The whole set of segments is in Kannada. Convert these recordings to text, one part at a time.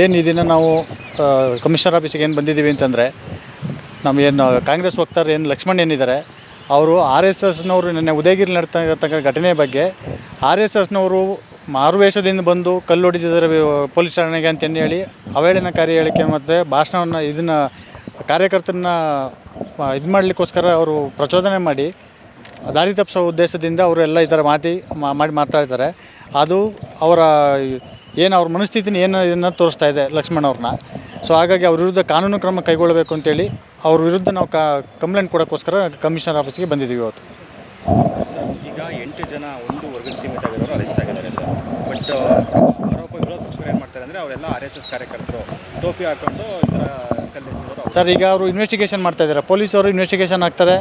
ಏನು ಇದನ್ನು ನಾವು ಕಮಿಷನರ್ ಆಫೀಸಿಗೆ ಏನು ಬಂದಿದ್ದೀವಿ ಅಂತಂದರೆ ನಮಗೇನು ಕಾಂಗ್ರೆಸ್ ವಕ್ತಾರ ಏನು ಲಕ್ಷ್ಮಣ್ ಏನಿದ್ದಾರೆ ಅವರು ಆರ್ ಎಸ್ ಎಸ್ನವರು ನಿನ್ನೆ ಉದಯಗಿರಿ ನಡ್ತಾ ಇರತಕ್ಕ ಘಟನೆ ಬಗ್ಗೆ ಆರ್ ಎಸ್ ಎಸ್ನವರು ಮಾರುವೇಷದಿಂದ ಬಂದು ಕಲ್ಲು ಪೊಲೀಸ್ ಠಾಣೆಗೆ ಅಂತಂದು ಹೇಳಿ ಅವಹೇಳನಕಾರಿ ಹೇಳಿಕೆ ಮತ್ತು ಭಾಷಣವನ್ನು ಇದನ್ನು ಕಾರ್ಯಕರ್ತರನ್ನ ಇದು ಮಾಡಲಿಕ್ಕೋಸ್ಕರ ಅವರು ಪ್ರಚೋದನೆ ಮಾಡಿ, ದಾರಿ ತಪ್ಪಿಸೋ ಉದ್ದೇಶದಿಂದ ಅವರೆಲ್ಲ ಈ ಥರ ಮಾತಿ ಮಾಡಿ ಮಾತಾಡ್ತಾರೆ. ಅದು ಅವರ ಏನು ಅವ್ರ ಮನಸ್ಥಿತಿನ ಏನು ಇದನ್ನು ತೋರಿಸ್ತಾ ಇದೆ ಲಕ್ಷ್ಮಣ್ ಅವ್ರನ್ನ? ಸೊ ಹಾಗಾಗಿ ಅವ್ರ ವಿರುದ್ಧ ಕಾನೂನು ಕ್ರಮ ಕೈಗೊಳ್ಳಬೇಕು ಅಂತೇಳಿ ಅವ್ರ ವಿರುದ್ಧ ನಾವು ಕ ಕಂಪ್ಲೇಂಟ್ ಕೊಡೋಕ್ಕೋಸ್ಕರ ಕಮಿಷನರ್ ಆಫೀಸ್ಗೆ ಬಂದಿದ್ದೀವಿ ಇವತ್ತು. ಸರ್ ಈಗ ಎಂಟು ಜನ ಒಂದು ವರ್ಗದ ಸೀಮಿತ ಆಗಿರೋರು ಅರೆಸ್ಟ್ ಆಗಿದ್ದಾರೆ ಸರ್. ಬಟ್ ಆರೋಪ ವಿರೋಧ ಪಕ್ಷರು ಏನು ಮಾಡ್ತಾರೆ ಅಂದರೆ ಅವರೆಲ್ಲ ಆರ್ ಎಸ್ ಎಸ್ ಕಾರ್ಯಕರ್ತರು ಟೋಪಿ ಹಾಕೊಂಡು ಈ ಥರ ಸರ್ ಈಗ ಅವರು ಇನ್ವೆಸ್ಟಿಗೇಷನ್ ಮಾಡ್ತಾ ಇದ್ದಾರೆ. ಪೊಲೀಸವರು ಇನ್ವೆಸ್ಟಿಗೇಷನ್ ಆಗ್ತಾರೆ.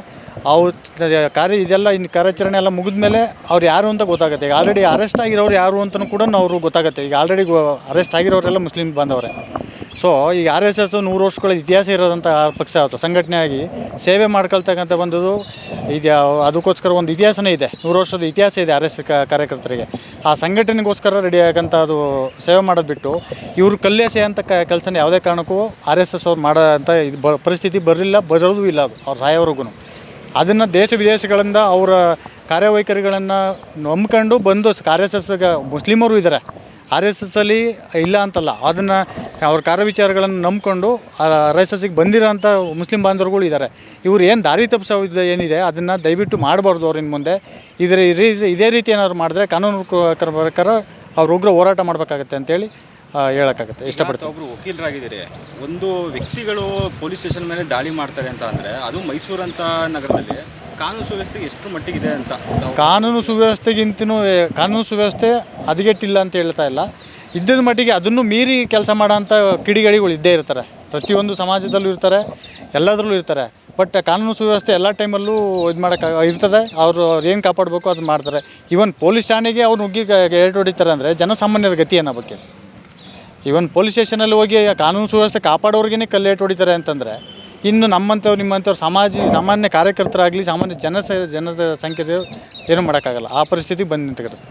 ಅವ್ರು ಕಾರ್ಯ ಇದೆಲ್ಲ ಇನ್ನು ಕಾರ್ಯಾಚರಣೆ ಎಲ್ಲ ಮುಗಿದ ಮೇಲೆ ಅವ್ರು ಯಾರು ಅಂತ ಗೊತ್ತಾಗುತ್ತೆ. ಈಗ ಆಲ್ರೆಡಿ ಅರೆಸ್ಟ್ ಆಗಿರೋರು ಯಾರು ಅಂತಲೂ ಕೂಡ ಅವರು ಗೊತ್ತಾಗುತ್ತೆ. ಈಗ ಆಲ್ರೆಡಿ ಅರೆಸ್ಟ್ ಆಗಿರೋರೆಲ್ಲ ಮುಸ್ಲಿಂ ಬಂದವರೆ ಸೊ ಈಗ ಆರ್ ಎಸ್ ಎಸ್ ನೂರು ವರ್ಷಗಳ ಇತಿಹಾಸ ಇರೋದಂಥ ಪಕ್ಷ ಆಯಿತು ಸಂಘಟನೆಯಾಗಿ ಸೇವೆ ಮಾಡ್ಕೊಳ್ತಕ್ಕಂಥ ಬಂದದ್ದು ಇದು ಅದಕ್ಕೋಸ್ಕರ ಒಂದು ಇತಿಹಾಸನೇ ಇದೆ. ನೂರು ವರ್ಷದ ಇತಿಹಾಸ ಇದೆ ಆರ್ ಎಸ್ ಕಾರ್ಯಕರ್ತರಿಗೆ. ಆ ಸಂಘಟನೆಗೋಸ್ಕರ ರೆಡಿ ಆಗಂಥ ಅದು ಸೇವೆ ಮಾಡೋದು ಬಿಟ್ಟು ಇವರು ಕಲ್ಲೇಸೆ ಅಂತ ಕ ಕೆಲಸನ ಯಾವುದೇ ಕಾರಣಕ್ಕೂ ಆರ್ ಎಸ್ ಎಸ್ ಅವ್ರು ಮಾಡೋ ಅಂತ ಇದು ಬ ಪರಿಸ್ಥಿತಿ ಬರಲಿಲ್ಲ, ಬರೋದೂ ಇಲ್ಲ ಅದು, ಅವ್ರು ಸಾಯೋವರೆಗೂ ಅದನ್ನು ದೇಶ ವಿದೇಶಗಳಿಂದ ಅವರ ಕಾರ್ಯವೈಖರಿಗಳನ್ನು ನಂಬ್ಕೊಂಡು ಬಂದು ಆರ್ ಎಸ್ ಎಸ್ಗೆ ಮುಸ್ಲಿಮರು ಇದ್ದಾರೆ ಆರ್ ಎಸ್ ಎಸ್ ಅಲ್ಲಿ ಇಲ್ಲ ಅಂತಲ್ಲ. ಅದನ್ನು ಅವ್ರ ಕಾರ್ಯವಿಚಾರಗಳನ್ನು ನಂಬಿಕೊಂಡು ಆರ್ ಎಸ್ ಎಸ್ಸಿಗೆ ಬಂದಿರೋಂಥ ಮುಸ್ಲಿಂ ಬಾಂಧವರುಗಳು ಇದ್ದಾರೆ ಇವ್ರು ಏನು ದಾರಿ ತಪ್ಪಿಸೋದು ಏನಿದೆ ಅದನ್ನು ದಯವಿಟ್ಟು ಮಾಡಬಾರ್ದು ಅವ್ರ ಇನ್ನು ಮುಂದೆ. ಇದರ ಇದೇ ರೀತಿ ಏನಾದ್ರು ಮಾಡಿದ್ರೆ ಕಾನೂನು ಕ್ರ- ಪ್ರಕಾರ ಅವ್ರು ಉಗ್ರ ಹೋರಾಟ ಮಾಡಬೇಕಾಗತ್ತೆ ಅಂತೇಳಿ ಹೇಳೋಕ್ಕಾಗತ್ತೆ. ಇಷ್ಟಪಡ್ತೀನಿ. ಒಬ್ಬರು ವಕೀಲರಾಗಿದ್ದೀರಿ ಒಂದು ವ್ಯಕ್ತಿಗಳು ಪೊಲೀಸ್ ಸ್ಟೇಷನ್ ಮೇಲೆ ದಾಳಿ ಮಾಡ್ತಾರೆ ಅಂತ ಅಂದರೆ ಅದು ಮೈಸೂರು ಅಂತ ನಗರದಲ್ಲಿ ಕಾನೂನು ಸುವ್ಯವಸ್ಥೆ ಎಷ್ಟು ಮಟ್ಟಿಗಿದೆ ಅಂತ ಕಾನೂನು ಸುವ್ಯವಸ್ಥೆಗಿಂತನೂ ಕಾನೂನು ಸುವ್ಯವಸ್ಥೆ ಹದಗೆಟ್ಟಿಲ್ಲ ಅಂತ ಹೇಳ್ತಾ ಇಲ್ಲ. ಇದ್ದದ ಮಟ್ಟಿಗೆ ಅದನ್ನು ಮೀರಿ ಕೆಲಸ ಮಾಡೋಂಥ ಕಿಡಿಗಡಿಗಳು ಇದ್ದೇ ಇರ್ತಾರೆ. ಪ್ರತಿಯೊಂದು ಸಮಾಜದಲ್ಲೂ ಇರ್ತಾರೆ ಎಲ್ಲದರಲ್ಲೂ ಇರ್ತಾರೆ. ಬಟ್ ಕಾನೂನು ಸುವ್ಯವಸ್ಥೆ ಎಲ್ಲ ಟೈಮಲ್ಲೂ ಇದು ಮಾಡೋಕ್ಕೆ ಇರ್ತದೆ. ಅವರು ಅವ್ರು ಏನು ಕಾಪಾಡಬೇಕು ಅದು ಮಾಡ್ತಾರೆ. ಈವನ್ ಪೊಲೀಸ್ ಠಾಣೆಗೆ ಅವ್ರು ನುಗ್ಗಿ ಎರಡು ಹೊಡಿತಾರೆ ಅಂದರೆ ಜನಸಾಮಾನ್ಯರ ಗತಿ ಬಗ್ಗೆ? ಈವನ್ ಪೊಲೀಸ್ ಸ್ಟೇಷನಲ್ಲಿ ಹೋಗಿ ಕಾನೂನು ಸುವ್ಯವಸ್ಥೆ ಕಾಪಾಡೋರ್ಗೇ ಕಲ್ಲೇಟ್ ಹೊಡಿತಾರೆ ಅಂತಂದರೆ, ಇನ್ನು ನಮ್ಮಂಥವ್ರು, ನಿಮ್ಮಂಥವ್ರು ಸಮಾಜ, ಸಾಮಾನ್ಯ ಕಾರ್ಯಕರ್ತರಾಗಲಿ, ಸಾಮಾನ್ಯ ಜನ ಜನದ ಸಂಖ್ಯೆ ಏನು ಮಾಡೋಕ್ಕಾಗಲ್ಲ. ಆ ಪರಿಸ್ಥಿತಿ ಬಂದು ನಿಂತ್ಕೊಳ್ಳುತ್ತೆ